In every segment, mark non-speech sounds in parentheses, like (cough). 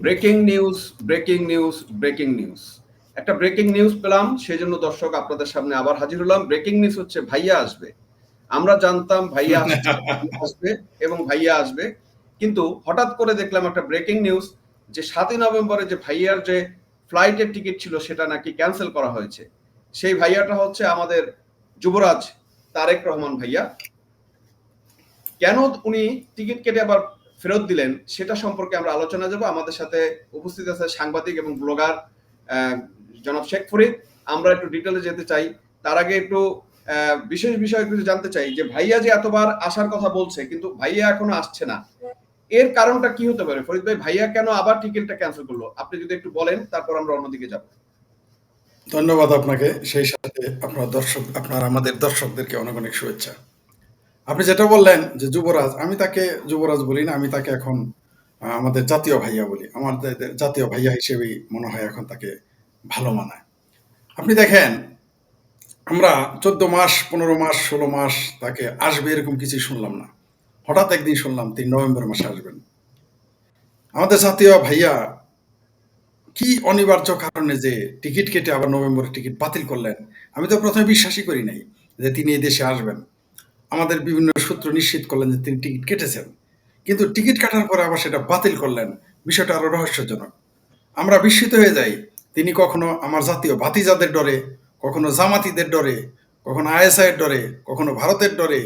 Breaking news breaking news breaking news. একটা breaking news পেলাম সেই জন্য দর্শক আপনাদের সামনে আবার হাজির হলাম। ব্রেকিং নিউজ হচ্ছে ভাইয়া আসবে। আমরা জানতাম (laughs) ভাইয়া আসবে এবং ভাইয়া আসবে। কিন্তু হঠাৎ করে দেখলাম একটা ব্রেকিং নিউজ যে সাতই নভেম্বরে যে ভাইয়ার যে ফ্লাইটের টিকিট ছিল সেটা নাকি ক্যান্সেল করা হয়েছে। সেই ভাইয়াটা হচ্ছে আমাদের যুবরাজ তারেক রহমান ভাইয়া। কেন উনি টিকিট কেটে আবার ফেরত দিলেন, সেটা সম্পর্কে আমরা আলোচনা যাব আমাদের সাথে উপস্থিত আছে সাংবাদিক এবং ব্লগার জনাব শেখ ফরিদ। আমরা একটু ডিটেলে যেতে চাই। তার আগে একটু বিশেষ বিষয় কিছু জানতে চাই যে ভাইয়া যে এতবার আসার কথা বলছে, কিন্তু ভাইয়া এখনও আসছে না। এর কারণটা কি হতে পারে? ফরিদ ভাই, ভাইয়া কেন আবার টিকিটটা ক্যান্সেল করল? আপনি যদি একটু বলেন, তারপর আমরা অন্যদিকে যাব। ধন্যবাদ আপনাকে। সেই সাথে আপনার দর্শক, আপনার আমাদের দর্শকদেরকে অনেক অনেক শুভেচ্ছা। আপনি যেটা বললেন যে যুবরাজ, আমি তাকে যুবরাজ বলি না, আমি তাকে এখন আমাদের জাতীয় ভাইয়া বলি। আমার জাতীয় ভাইয়া হিসেবেই মনে হয় এখন তাকে ভালো মানায়। আপনি দেখেন, আমরা চোদ্দ মাস, পনেরো মাস, ষোলো মাস তাকে আসবে এরকম কিছুই শুনলাম না। হঠাৎ একদিন শুনলাম, তিন নভেম্বর মাসে আসবেন। আমাদের জাতীয় ভাইয়া কি অনিবার্য কারণে যে টিকিট কেটে আবার নভেম্বরের টিকিট বাতিল করলেন, আমি তো প্রথমে বিশ্বাসই করি নাই যে তিনি এই দেশে আসবেন। আমাদের বিভিন্ন সূত্র নিশ্চিত করলেন যে তিনি টিকিট কেটেছেন। কিন্তু টিকিট কাটার পরে আবার সেটা বাতিল করলেন। বিষয়টা আরও রহস্যজনক। আমরা বিস্মিত হয়ে যাই। তিনি কখনো আমার জাতীয় ভাতিজাদের ডরে, কখনো জামাতিদের ডরে, কখনো আইএসআইয়ের ডরে, কখনো ভারতের ডরে,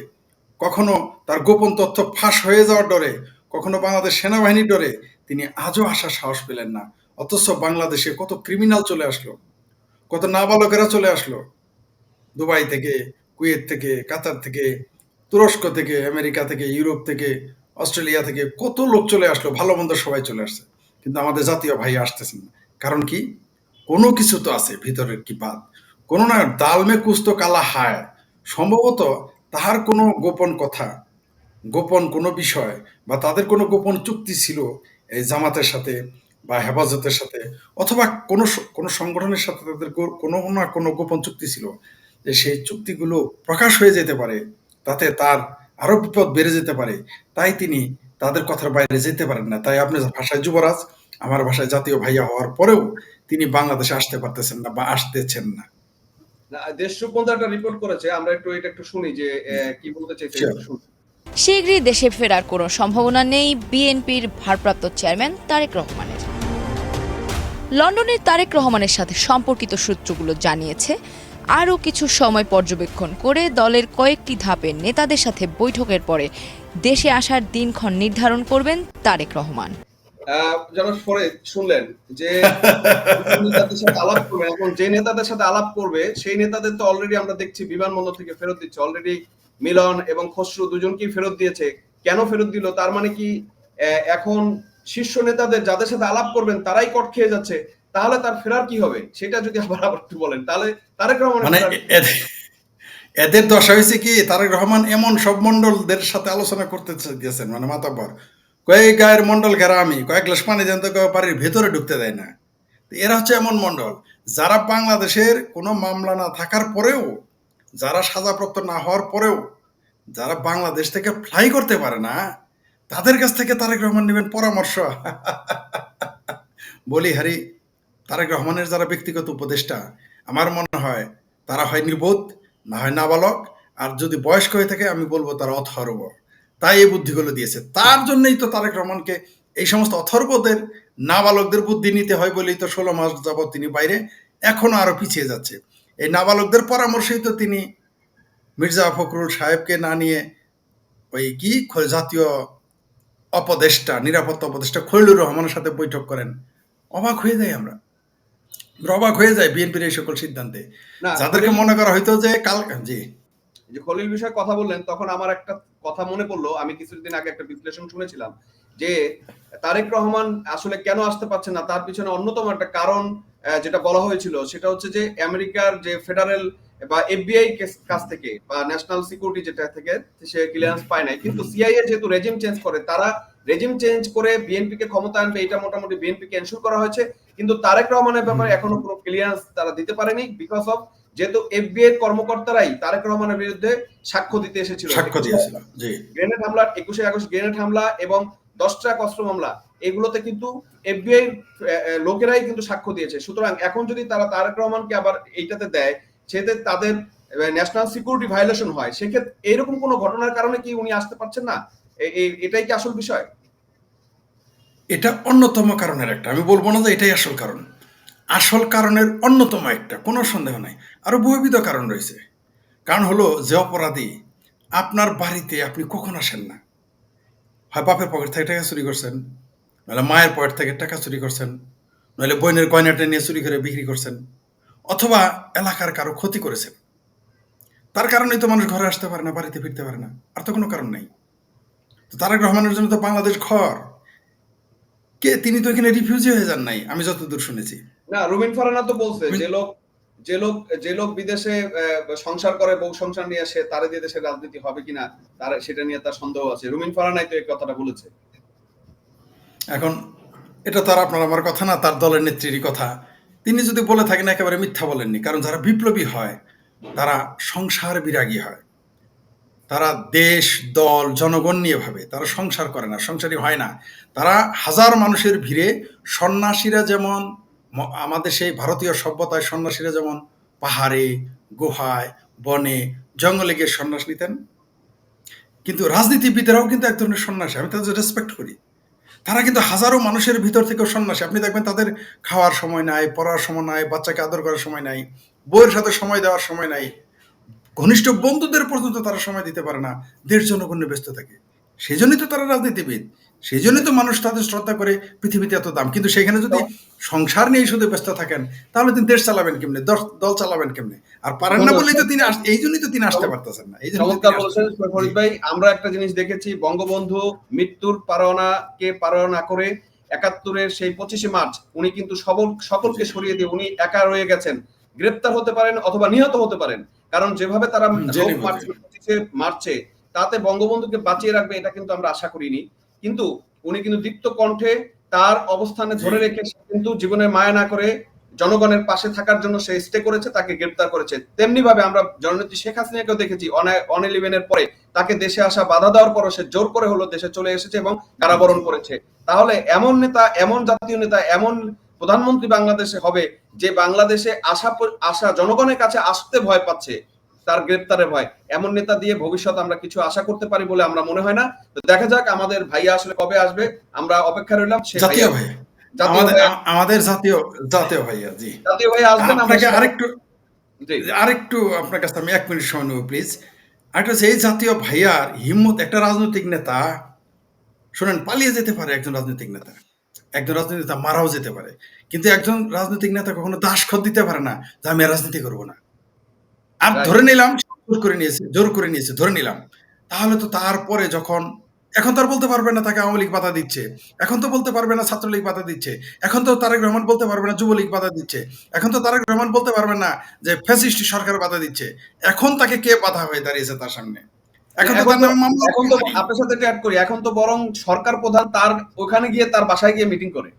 কখনো তার গোপন তথ্য ফাঁস হয়ে যাওয়ার ডরে, কখনো বাংলাদেশ সেনাবাহিনীর ডরে, তিনি আজও আসার সাহস পেলেন না। অথচ বাংলাদেশে কত ক্রিমিনাল চলে আসলো, কত নাবালকেরা চলে আসলো। দুবাই থেকে, কুয়েত থেকে, কাতার থেকে তুরস্ক থেকে, আমেরিকা থেকে, ইউরোপ থেকে, অস্ট্রেলিয়া থেকে কত লোক চলে আসলো, ভালো মন্দ সবাই চলে আসছে। কিন্তু আমাদের জাতীয় ভাই আসতেছেন না। কারণ কি? কোনো কিছু তো আছে, ভিতরের কি বাদ। কোনো না দালমে কুস্ত কালা হায়। সম্ভবত তাহার কোনো গোপন কথা, গোপন কোনো বিষয় বা তাদের কোনো গোপন চুক্তি ছিল এই জামাতের সাথে বা হেফাজতের সাথে, অথবা কোনো কোনো সংগঠনের সাথে তাদের কোনো না কোনো গোপন চুক্তি ছিল। যে সেই চুক্তিগুলো প্রকাশ হয়ে যেতে পারে তাতে তার আরও বিপদ বেড়ে যেতে পারে। তাই তিনি তাদের কথার বাইরে যেতে পারেন না। তাই আপনার ভাষায় যুবরাজ আমার ভাষায় জাতীয় ভাইয়া হওয়ার পরেও তিনি বাংলাদেশে আসতে পারতেছেন না বা আসতেছেন না। দেশ একটা রিপোর্ট করেছে। আমরা একটু এটা একটু শুনি যে কি বলতে চাইছে শীঘ্রই দেশে ফেরার কোনো সম্ভাবনা নেই বিএনপির ভারপ্রাপ্ত চেয়ারম্যান তারেক রহমানের। লন্ডনের তারেক রহমানের সাথে সম্পর্কিত সূত্রগুলো জানিয়েছে আরও কিছু সময় পর্যবেক্ষণ করে দলের কয়েকটি ধাপের নেতাদের সাথে বৈঠকের পরে দেশে আসার দিনক্ষণ নির্ধারণ করবেন তারেক রহমান। যেমন পরে শুনলেন যে নেতাদের সাথে আলাপ করবে এখন যে নেতাদের সাথে আলাপ করবে, সেই নেতাদের তো অলরেডি আমরা দেখছি বিমানবন্দর থেকে ফেরত দিচ্ছে। অলরেডি মিলন এবং খসরু দুজনকেই ফেরত দিয়েছে। কেন ফেরত দিল? তার মানে কি এখন শীর্ষ নেতাদের যাদের সাথে আলাপ করবেন, তারাই কট খেয়ে যাচ্ছে। তাহলে তার ফেরার কি হবে? সেটা যদি আবার আবার একটু বলেন। তাহলে তারেক রহমান মানে এদের দশা হয়েছে কি তারেক রহমান এমন সব মন্ডলদের সাথে আলোচনা করতে দিয়েছেন মানে মাতাব্বর। কয়েক গায়ের মন্ডল ঘেরা আমি কয়েক গ্লাস পানি দেন তো বাড়ির ভেতরে ঢুকতে দেয় না। এরা হচ্ছে এমন মন্ডল যারা বাংলাদেশের কোনো মামলা না থাকার পরেও যারা সাজাপ্রাপ্ত না হওয়ার পরেও যারা বাংলাদেশ থেকে ফ্লাই করতে পারে না তাদের কাছ থেকে তারেক রহমান নেবেন পরামর্শ। (laughs) বলি হারি তারেক রহমানের যারা ব্যক্তিগত উপদেষ্টা, আমার মনে হয় তারা হয় নির্বোধ, না হয় নাবালক, আর যদি বয়স্ক হয়ে থাকে আমি বলব তারা অথর্ব। তাই এই বুদ্ধিগুলো দিয়েছে। তার জন্যই তো তারেক রহমানকে এই সমস্ত অথর্বদের, নাবালকদের বুদ্ধি নিতে হয় বলেই তো ষোলো মাস যাবৎ তিনি বাইরে এখনও আরও পিছিয়ে যাচ্ছে। এই নাবালকদের পরামর্শেই তো তিনি মির্জা ফখরুল সাহেবকে না নিয়ে ওই কি জাতীয় অপদেষ্টা, নিরাপত্তা উপদেষ্টা খৈলুর রহমানের সাথে বৈঠক করেন। অবাক হয়ে যাই আমরা। অবাক হয়ে যায় বিএনপির এই সকল সিদ্ধান্তে। যাদেরকে মনে করা হয়তো যে কাল জি। যে খলিল বিষয়ে কথা বললেন তখন আমার একটা কথা মনে পড়ল। আমি কিছুদিন আগে একটা বিশ্লেষণ শুনেছিলাম যে তারেক রহমান আসলে কেন আসতে পারছে না? তার পিছনে অন্যতম একটা কারণ যেটা বলা হয়েছিল সেটা হচ্ছে যে আমেরিকার যে ফেডারেল বা এফবিআই কাছ থেকে বা ন্যাশনাল সিকিউরিটি যেটা থেকে সে ক্লিয়ারেন্স পায় নাই। কিন্তু সিআইএ যেহেতু রেজিম চেঞ্জ করে তারা রেজিম চেঞ্জ করে বিএনপি কে ক্ষমতা আনবে এটা মোটামুটি বিএনপি কে করা হয়েছে। কিন্তু তারেক রহমানের ব্যাপারে এখনও কোনো ক্লিয়ারেন্স তারা দিতে পারেনি বিকজ অফ যেহেতু এফবিআই কর্মকর্তারাই তারেক রহমানের বিরুদ্ধে সাক্ষ্য দিতে এসেছিল। সাক্ষ্য দিয়েছিল গ্রেনেড হামলা একুশে আগস্ট গ্রেনেড হামলা এবং দশটা অস্ত্র মামলা এগুলোতে কিন্তু এফবিআই লোকেরাই কিন্তু সাক্ষ্য দিয়েছে। সুতরাং এখন যদি তারা তারেক রহমানকে আবার এইটাতে দেয় সেতে তাদের ন্যাশনাল সিকিউরিটি ভায়োলেশন হয়, সেক্ষেত্রে এরকম কোনো ঘটনার কারণে কি উনি আসতে পারছেন না? এটাই কি আসল বিষয়? এটা অন্যতম কারণের একটা, আমি বলব না যে এটাই আসল কারণ। আসল কারণের অন্যতম একটা, কোনো সন্দেহ নাই। আরও বহুবিধ কারণ রয়েছে। কারণ হলো যে অপরাধী, আপনার বাড়িতে আপনি কখন আসেন না? হয় বাপের পকেট থেকে টাকা চুরি করছেন, নাহলে মায়ের পকেট থেকে টাকা চুরি করছেন নইলে বোনের গয়নাটা নিয়ে চুরি করে বিক্রি করছেন। অথবা এলাকার কারও ক্ষতি করেছেন তার কারণেই তো মানুষ ঘরে আসতে পারে না বাড়িতে ফিরতে পারে না। আর তো কোনো কারণ নেই। তো তারেক রহমানের জন্য তো বাংলাদেশ ঘর। কে? তিনি তো এখানে রিফিউজি হয়ে যান নাই আমি যতদূর শুনেছি। না রুমিন ফারানা তো বলছে যে লোক যে লোক যে লোক বিদেশে সংসার করে বউ সংসার নিয়ে আসে তারে দিয়ে দেশের রাজনীতি হবে কিনা তার সেটা নিয়ে তার সন্দেহ আছে। রুমিন ফারানাই তো এই কথাটা বলেছে। এখন এটা তো আর আপনার আমার কথা না তার দলের নেত্রীরই কথা। তিনি যদি বলে থাকেন একেবারে মিথ্যা বলেননি, কারণ যারা বিপ্লবী হয়, তারা সংসার বিরাগী হয়। তারা দেশ, দল, জনগণ নিয়ে ভাবে, তারা সংসার করে না সংসারই হয় না। তারা হাজার মানুষের ভিড়ে সন্ন্যাসীরা যেমন আমাদের সেই ভারতীয় সভ্যতায় সন্ন্যাসীরা যেমন পাহাড়ে, গুহায়, বনে, জঙ্গলে গিয়ে সন্ন্যাস নিতেন। কিন্তু রাজনীতিবিদেরাও কিন্তু এক ধরনের সন্ন্যাসী, আমি তাদের রেসপেক্ট করি। তারা কিন্তু হাজারো মানুষের ভিতর থেকেও সন্ন্যাসী। আপনি দেখবেন তাদের খাওয়ার সময় নাই, পড়ার সময় নাই, বাচ্চাকে আদর করার সময় নাই বইয়ের সাথে সময় দেওয়ার সময় নাই। ঘনিষ্ঠ বন্ধুদের পর্যন্ত তারা সময় দিতে পারে না। দেশ জনগণে ব্যস্ত থাকে। সেই জন্যই তো তারা রাজনীতিবিদ সেই জন্যই তো মানুষ তাদের শ্রদ্ধা করে পৃথিবীতে এত দাম। কিন্তু সেখানে যদি সংসার নিয়ে শুধু ব্যস্ত থাকেন তাহলে তিনি দেশ চালাবেন কেমনে? দল চালাবেন কেমনে? আর পারেন না বলেই তো তিনি এই জন্যই তো তিনি আসতে পারতেছেন না এই জন্য ভাই আমরা একটা জিনিস দেখেছি বঙ্গবন্ধু মৃত্যুর পারোয়ানাকে পারোয়ানা করে একাত্তরের সেই পঁচিশে মার্চ উনি কিন্তু সবল সকলকে সরিয়ে দিয়ে উনি একা রয়ে গেছেন। গ্রেপ্তার হতে পারেন অথবা নিহত হতে পারেন। কারণ যেভাবে তারা মার্চে তাতে বঙ্গবন্ধুকে বাঁচিয়ে রাখবে এটা কিন্তু আমরা আশা করিনি। কিন্তু উনি কিন্তু দীপ্ত কণ্ঠে তার অবস্থানে ধরে রেখে কিন্তু জীবনের মায়া না করে জনগণের পাশে থাকার জন্য সে স্টে করেছে, তাকে গ্রেপ্তার করেছে। তেমনি ভাবে আমরা জননেত্রী শেখ হাসিনাকেও দেখেছি, অন ইলেভেনের পরে তাকে দেশে আসা বাধা দেওয়ার পরও সে জোর করে হলো দেশে চলে এসেছে এবং কারাবরণ করেছে। তাহলে এমন নেতা, এমন জাতীয় নেতা, এমন প্রধানমন্ত্রী বাংলাদেশে হবে যে বাংলাদেশে আসা আসা জনগণের কাছে আসতে ভয় পাচ্ছে। তার গ্রেপ্তারের ভয়। এমন নেতা দিয়ে ভবিষ্যৎ আমরা কিছু আশা করতে পারি বলে আমরা মনে হয় না। তো দেখা যাক আমাদের ভাইয়া আসলে কবে আসবে। আমরা অপেক্ষা রইলাম জাতীয় ভাই আমাদের আমাদের জাতীয় জাতীয় ভাইয়া জি। জাতীয় ভাইয়া আসবেন আপনাকে আরেকটু আরেকটু আপনার কাছে আমি এক মিনিট সময় নেব প্লিজ আরেকটা হচ্ছে এই জাতীয় ভাইয়ার হিম্মত একটা রাজনৈতিক নেতা শুনেন পালিয়ে যেতে পারে একজন রাজনৈতিক নেতা। একজন রাজনৈতিক নেতা মারাও যেতে পারে। কিন্তু একজন রাজনৈতিক নেতা কখনো দাসখত দিতে পারে না যে আমি রাজনীতি করব না। আর ধরে নিলাম জোর করে নিয়েছে জোর করে নিয়েছে ধরে নিলাম। তাহলে তো তারপরে যখন এখন তো আর বলতে পারবে না তাকে আওয়ামী লীগ বাধা দিচ্ছে। এখন তো বলতে পারবে না ছাত্রলীগ বাধা দিচ্ছে। এখন তো তারেক রহমান বলতে পারবে না যুবলীগ বাধা দিচ্ছে। এখন তো তারেক রহমান বলতে পারবে না যে ফ্যাসিস্ট সরকার বাধা দিচ্ছে। এখন তাকে কে বাধা হয়ে দাঁড়িয়েছে তার সামনে? তো- এখন তো আপনার সাথে অ্যাড করি। এখন তো বরং সরকার প্রধান তার ওখানে গিয়ে তার বাসায় গিয়ে মিটিং করে।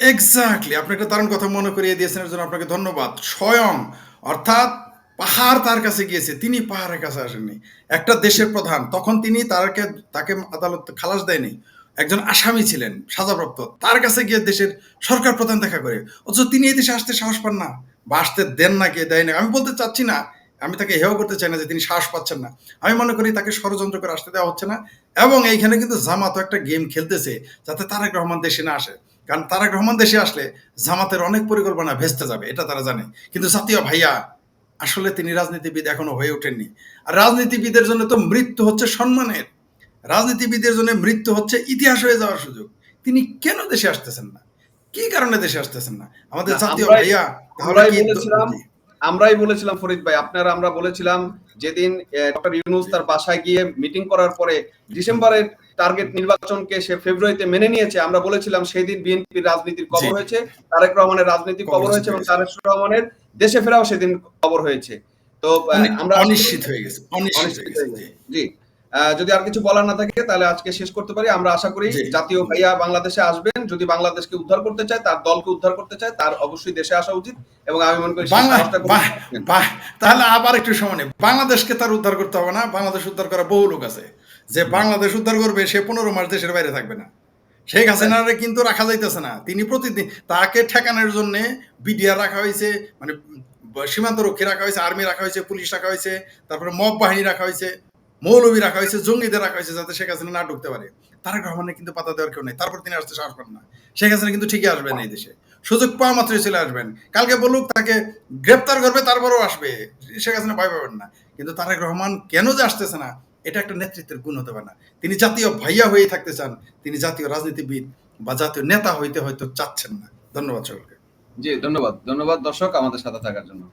এক্স্যাক্টলি আপনি একটা দারুণ কথা মনে করিয়ে দিয়েছেন এর জন্য আপনাকে ধন্যবাদ। স্বয়ং অর্থাৎ পাহাড় তার কাছে গিয়েছে, তিনি পাহাড়ের কাছে আসেননি। একটা দেশের প্রধান, তখন তিনি তারকে, তাকে আদালত খালাস দেয়নি। একজন আসামি ছিলেন, সাজাপ্রাপ্ত, তার কাছে গিয়ে দেশের সরকার প্রধান দেখা করে। অথচ তিনি এই দেশে আসতে সাহস পান না। বা আসতে দেন না, কে দেয় না আমি বলতে চাচ্ছি না। আমি তাকে হেও করতে চাই না যে তিনি সাহস পাচ্ছেন না। আমি মনে করি তাকে ষড়যন্ত্র করে আসতে দেওয়া হচ্ছে না। এবং এইখানে কিন্তু জামাতও একটা গেম খেলতেছে, যাতে তারেক রহমান দেশে না আসে। কারণ তারেক রহমান দেশে আসলে জামাতের অনেক পরিকল্পনা ভেস্তে যাবে, এটা তারা জানে। কিন্তু জাতীয় ভাইয়া আসলে তিনি রাজনীতিবিদ এখনও হয়ে ওঠেননি। আর রাজনীতিবিদের জন্য তো মৃত্যু হচ্ছে সম্মানের। রাজনীতিবিদের জন্য মৃত্যু হচ্ছে ইতিহাস হয়ে যাওয়ার সুযোগ। তিনি কেন দেশে আসতেছেন না? কি কারণে দেশে আসতেছেন না? আমাদের জাতীয় ভাইয়া তাহলে আমরাই কি বলেছিলাম আমরাই বলেছিলাম ফরিদ ভাই আপনারা আমরা বলেছিলাম যেদিন ডক্টর ইউনুস তার বাসায় গিয়ে মিটিং করার পরে ডিসেম্বরের টার্গেট নির্বাচনকে সে ফেব্রুয়ারিতে মেনে নিয়েছে আমরা বলেছিলাম সেই দিন বিএনপির রাজনীতির কবর হয়েছে তারেক রহমানের রাজনীতি কবর হয়েছে। এবং। তারেক রহমানের দেশে ফেরাও সেদিন কবর হয়েছে। তো আমরা অনিশ্চিত হয়ে গেছে অনিশ্চিত হয়ে গেছে। জি। যদি আর কিছু বলার না থাকে তাহলে আজকে শেষ করতে পারি। আমরা আশা করি জাতীয় ভাইয়া বাংলাদেশে আসবেন। যদি বাংলাদেশকে উদ্ধার করতে চায় তার দলকে উদ্ধার করতে চায় তার অবশ্যই দেশে আসা উচিত এবং আমি মনে করি তাহলে আবার একটু সময় নেই। বাংলাদেশকে তার উদ্ধার করতে হবে না। বাংলাদেশ উদ্ধার করা বহু লোক আছে। যে বাংলাদেশ উদ্ধার করবে সে পনেরো মাস দেশের বাইরে থাকবে না। শেখ হাসিনারে কিন্তু রাখা যাইতেছে না। তিনি প্রতিদিন তাকে ঠেকানোর জন্য বিডিআর রাখা হয়েছে মানে সীমান্ত রক্ষী রাখা হয়েছে আর্মি রাখা হয়েছে পুলিশ রাখা হয়েছে, তারপরে মব বাহিনী রাখা হয়েছে মৌলবী রাখা হয়েছে, জঙ্গিদের রাখা হয়েছে যাতে শেখ হাসিনা না ঢুকতে পারে। তারেক রহমানের কিন্তু পাতা দেওয়ার কেউ নেই। তারপর তিনি আসতে সাহস পান না। শেখ হাসিনা কিন্তু ঠিকই আসবেন এই দেশে। সুযোগ পাওয়া মাত্রই চলে আসবেন। কালকে বলুক তাকে গ্রেপ্তার করবে, তারপরও আসবে। শেখ হাসিনা ভয় পাবেন না। কিন্তু তারেক রহমান কেন যে আসতেছে না? এটা একটা নেতৃত্বের গুণ হতে পারে না। তিনি জাতীয় ভাইয়া হয়ে থাকতে চান, তিনি জাতীয় রাজনীতিবিদ বা জাতীয় নেতা হইতে হয়তো চাচ্ছেন না। ধন্যবাদ সকলকে। জি, ধন্যবাদ। ধন্যবাদ দর্শক আমাদের সাথে থাকার জন্য।